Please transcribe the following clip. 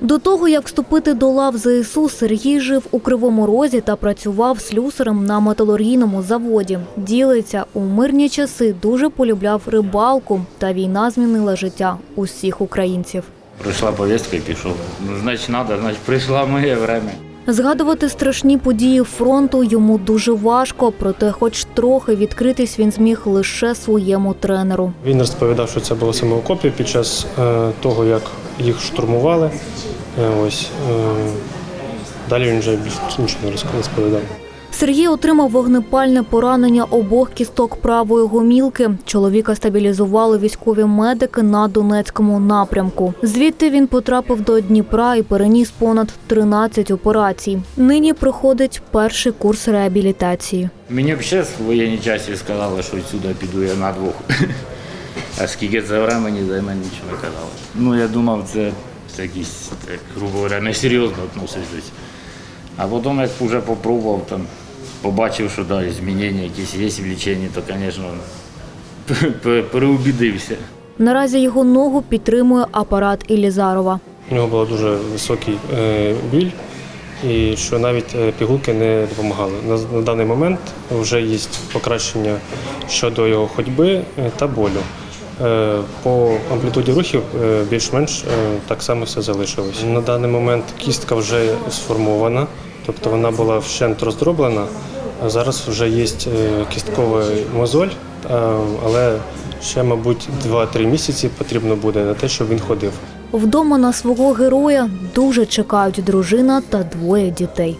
До того, як вступити до лав ЗСУ, Сергій жив у Кривому Розі та працював слюсарем на металургійному заводі. Ділиться, у мирні часи дуже полюбляв рибалку, та війна змінила життя усіх українців. Прийшла повістка і пішов. Ну, значить, треба, значить, прийшло моє время. Згадувати страшні події фронту йому дуже важко, проте, хоч трохи відкритись він зміг лише своєму тренеру. Він розповідав, що це було саме в окопі під час е, того, як їх штурмували. Е, ось, е, далі він вже більше нічого не розповідав. Сергій отримав вогнепальне поранення обох кісток правої гомілки. Чоловіка стабілізували військові медики на Донецькому напрямку. Звідти він потрапив до Дніпра і переніс понад 13 операцій. Нині проходить перший курс реабілітації. Мені взагалі в воєнній часі сказали, що відсюди піду я на двох. А скільки це времени займе, нічого не казали. Ну, я думав, це, це якісь, так, грубо говоря, несерйозно відноситись. А потім, як вже попробував, там, побачив, що да, змінення якісь є в ліченні, то, звісно, переубідився. Наразі його ногу підтримує апарат Ілізарова. У нього був дуже високий е, біль, і що навіть е, пігулки не допомагали. На, на даний момент вже є покращення щодо його ходьби е, та болю. Е, По амплітуді рухів е, більш-менш е, так само все залишилось. На даний момент кістка вже сформована, тобто вона була вщент роздроблена. Зараз вже є кістковий мозоль, але ще, мабуть, 2-3 місяці потрібно буде на те, щоб він ходив. Вдома на свого героя дуже чекають дружина та двоє дітей.